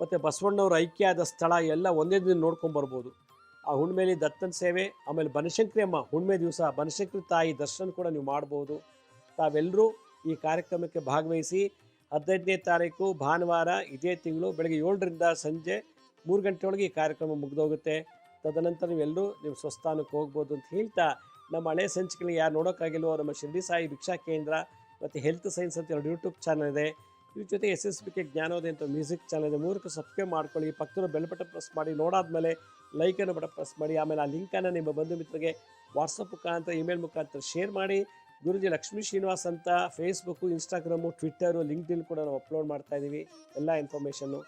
ಮತ್ತು ಬಸವಣ್ಣವ್ರ ಐಕ್ಯ ಆದ ಸ್ಥಳ ಎಲ್ಲ ಒಂದೇ ದಿನ ನೋಡ್ಕೊಂಬರ್ಬೋದು ಆ ಹುಣ್ಮೇಲಿ ದತ್ತನ ಸೇವೆ, ಆಮೇಲೆ ಬನಶಂಕರಿ ಅಮ್ಮ ಹುಣ್ಮೆ ದಿವಸ, ಬನಶಂಕರಿ ತಾಯಿ ದರ್ಶನ ಕೂಡ ನೀವು ಮಾಡ್ಬೋದು. ತಾವೆಲ್ಲರೂ ಈ ಕಾರ್ಯಕ್ರಮಕ್ಕೆ ಭಾಗವಹಿಸಿ ಹದಿನೈದನೇ ತಾರೀಕು, ಭಾನುವಾರ, ಇದೇ ತಿಂಗಳು ಬೆಳಗ್ಗೆ ಏಳರಿಂದ ಸಂಜೆ ಮೂರು ಗಂಟೆ ಒಳಗೆ ಈ ಕಾರ್ಯಕ್ರಮ ಮುಗಿದೋಗುತ್ತೆ. ತದನಂತರ ನೀವೆಲ್ಲರೂ ನಿಮ್ಮ ಸ್ವಸ್ಥಾನಕ್ಕೆ ಹೋಗ್ಬೋದು ಅಂತ ಹೇಳ್ತಾ ನಮ್ಮ ಹಳೆ ಸಂಚಿಕೆಗಳು ಯಾರು ನೋಡೋಕ್ಕಾಗಿಲ್ವೋ ನಮ್ಮ ಶಿರ್ಡಿ ಸಾಯಿ ಭಿಕ್ಷಾ ಕೇಂದ್ರ ಮತ್ತು ಹೆಲ್ತ್ ಸೈನ್ಸ್ ಅಂತ ಎರಡು ಯೂಟ್ಯೂಬ್ ಚಾನಲ್ ಇದೆ. ಇದ್ರ ಜೊತೆ ಎಸ್ ಎಸ್ ಬಿ ಕೆ ಜ್ಞಾನೋದಯ ಅಂತ ಮ್ಯೂಸಿಕ್ ಚಾನಲ್ ಇದೆ. ಮೂರಕ್ಕೆ ಸಬ್ಸ್ಕ್ರೈಬ್ ಮಾಡ್ಕೊಳ್ಳಿ. ಪಕ್ಕದ ಬೆಲ್ ಬಟನ್ ಪ್ರೆಸ್ ಮಾಡಿ. ನೋಡಾದ್ಮೇಲೆ ಲೈಕನ್ನು ಬಟನ್ ಪ್ರೆಸ್ ಮಾಡಿ. ಆಮೇಲೆ ಆ ಲಿಂಕನ್ನು ನಿಮ್ಮ ಬಂಧು ಮಿತ್ರರಿಗೆ ವಾಟ್ಸಪ್ ಮುಖಾಂತರ ಇಮೇಲ್ ಮುಖಾಂತರ ಶೇರ್ ಮಾಡಿ. ಗುರುಜಿ ಲಕ್ಷ್ಮೀ ಶ್ರೀನಿವಾಸ್ ಅಂತ ಫೇಸ್ಬುಕ್ಕು ಇನ್ಸ್ಟಾಗ್ರಾಮು ಟ್ವಿಟ್ಟರು ಲಿಂಕ್ಡಿನ್ ಕೂಡ ನಾವು ಅಪ್ಲೋಡ್ ಮಾಡ್ತಾ ಇದ್ದೀವಿ. ಎಲ್ಲ ಇನ್ಫಾರ್ಮೇಷನ್ನು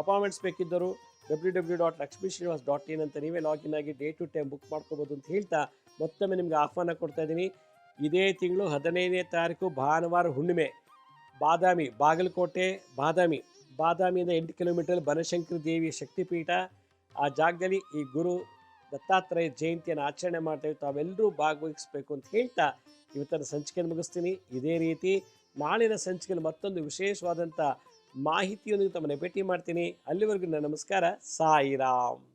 appointments ಬೇಕಿದ್ದರು W W dot Lakshmi Srinivas dot in ಅಂತ ನೀವೇ ಲಾಗಿನ್ ಆಗಿ ಡೇ ಟು ಟೈಮ್ ಬುಕ್ ಮಾಡ್ಕೋಬೋದು ಅಂತ ಹೇಳ್ತಾ ಮತ್ತೊಮ್ಮೆ ನಿಮಗೆ ಆಹ್ವಾನ ಕೊಡ್ತಾ ಇದ್ದೀನಿ. ಇದೇ ತಿಂಗಳು ಹದಿನೈದನೇ ತಾರೀಕು ಭಾನುವಾರ ಹುಣ್ಣಿಮೆ. ಬಾದಾಮಿ, ಬಾಗಲಕೋಟೆ, ಬಾದಾಮಿ. ಬಾದಾಮಿಯಿಂದ ಎಂಟು ಕಿಲೋಮೀಟರ್ ಬನಶಂಕರಿ ದೇವಿ ಶಕ್ತಿಪೀಠ. ಆ ಜಾಗದಲ್ಲಿ ಈ ಗುರು ದತ್ತಾತ್ರೇಯ ಜಯಂತಿಯನ್ನು ಆಚರಣೆ ಮಾಡ್ತೇವೆ. ತಾವೆಲ್ಲರೂ ಭಾಗವಹಿಸಬೇಕು ಅಂತ ಹೇಳ್ತಾ ಇವತ್ತಿನ ಸಂಚಿಕೆಯನ್ನು ಮುಗಿಸ್ತೀನಿ. ಇದೇ ರೀತಿ ನಾಳಿನ ಸಂಚಿಕೆಯಲ್ಲಿ ಮತ್ತೊಂದು ವಿಶೇಷವಾದಂಥ ಮಾಹಿತಿಯೊಂದಿಗೆ ತಮ್ಮನ್ನು ಭೇಟಿ ಮಾಡ್ತೀನಿ. ಅಲ್ಲಿವರೆಗೂ ನಮಸ್ಕಾರ. ಸಾಯಿರಾಮ್.